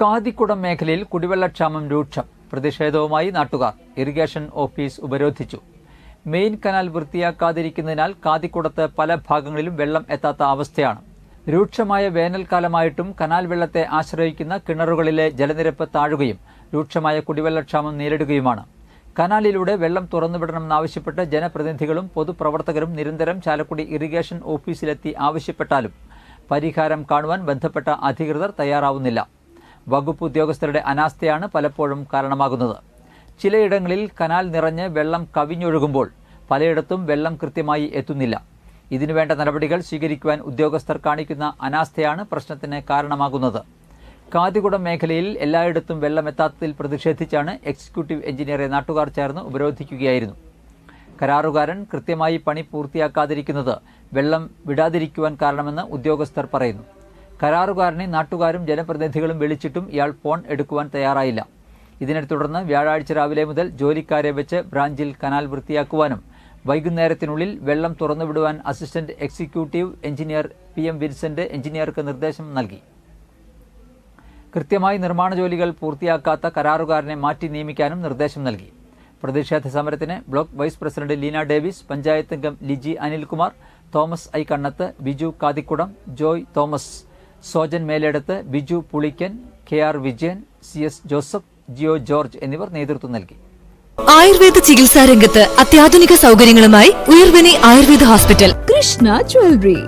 കാതിക്കുടം മേഖലയിൽ കുടിവെള്ളക്ഷാമം രൂക്ഷം. പ്രതിഷേധവുമായി നാട്ടുകാർ ഇറിഗേഷൻ ഓഫീസ് ഉപരോധിച്ചു. മെയിൻ കനാൽ വൃത്തിയാക്കാതിരിക്കുന്നതിനാൽ കാതിക്കുടത്ത് പല ഭാഗങ്ങളിലും വെള്ളം എത്താത്ത അവസ്ഥയാണ്. രൂക്ഷമായ വേനൽക്കാലമായിട്ടും കനാൽ വെള്ളത്തെ ആശ്രയിക്കുന്ന കിണറുകളിലെ ജലനിരപ്പ് താഴുകയും രൂക്ഷമായ കുടിവെള്ളക്ഷാമം നേരിടുകയുമാണ്. കനാലിലൂടെ വെള്ളം തുറന്നുവിടണമെന്നാവശ്യപ്പെട്ട് ജനപ്രതിനിധികളും പൊതുപ്രവർത്തകരും നിരന്തരം ചാലക്കുടി ഇറിഗേഷൻ ഓഫീസിലെത്തി ആവശ്യപ്പെട്ടാലും പരിഹാരം കാണുവാൻ ബന്ധപ്പെട്ട അധികൃതർ തയ്യാറാവുന്നില്ല. വകുപ്പ് ഉദ്യോഗസ്ഥരുടെ അനാസ്ഥയാണ് പലപ്പോഴും കാരണമാകുന്നത്. ചിലയിടങ്ങളിൽ കനാൽ നിറഞ്ഞ് വെള്ളം കവിഞ്ഞൊഴുകുമ്പോൾ പലയിടത്തും വെള്ളം കൃത്യമായി എത്തുന്നില്ല. ഇതിനുവേണ്ട നടപടികൾ സ്വീകരിക്കുവാൻ ഉദ്യോഗസ്ഥർ കാണിക്കുന്ന അനാസ്ഥയാണ് പ്രശ്നത്തിന് കാരണമാകുന്നത്. കാതികുടം മേഖലയിൽ എല്ലായിടത്തും വെള്ളം എത്താത്തതിൽ പ്രതിഷേധിച്ചാണ് എക്സിക്യൂട്ടീവ് എഞ്ചിനീയറെ നാട്ടുകാർ ചേർന്ന് ഉപരോധിക്കുകയായിരുന്നു. കരാറുകാരൻ കൃത്യമായി പണി പൂർത്തിയാക്കാതിരിക്കുന്നത് വെള്ളം വിടാതിരിക്കുവാൻ കാരണമെന്ന് ഉദ്യോഗസ്ഥർ പറയുന്നു. കരാറുകാരനെ നാട്ടുകാരും ജനപ്രതിനിധികളും വിളിച്ചിട്ടും ഇയാൾ ഫോൺ എടുക്കുവാൻ തയ്യാറായില്ല. ഇതിനെ തുടർന്ന് വ്യാഴാഴ്ച രാവിലെ മുതൽ ജോലിക്കാരെ വെച്ച് ബ്രാഞ്ചിൽ കനാൽ വൃത്തിയാക്കുവാനും വൈകുന്നേരത്തിനുള്ളിൽ വെള്ളം തുറന്നുവിടുവാൻ assistant executive engineer P M Vincent എഞ്ചിനീയർക്ക് നിർദ്ദേശം നൽകി. കൃത്യമായി നിർമ്മാണ ജോലികൾ പൂർത്തിയാക്കാത്ത കരാറുകാരനെ മാറ്റി നിയമിക്കാനും നിർദ്ദേശം നൽകി. പ്രതിഷേധ സമരത്തിന് block vice president Leena Davis panchayat അംഗം Liji Anilkumar Thomas I Kannath Biju Kathikudam Joy Thomas Sojan Meledath Biju Pulikkan K R Vijayan C S Joseph Jio George എന്നിവർ നേതൃത്വം നൽകി. ആയുർവേദ ചികിത്സാ രംഗത്ത് അത്യാധുനിക സൗകര്യങ്ങളുമായി ഉയർവനി ആയുർവേദ ഹോസ്പിറ്റൽ. കൃഷ്ണ ജ്വല്ലറി.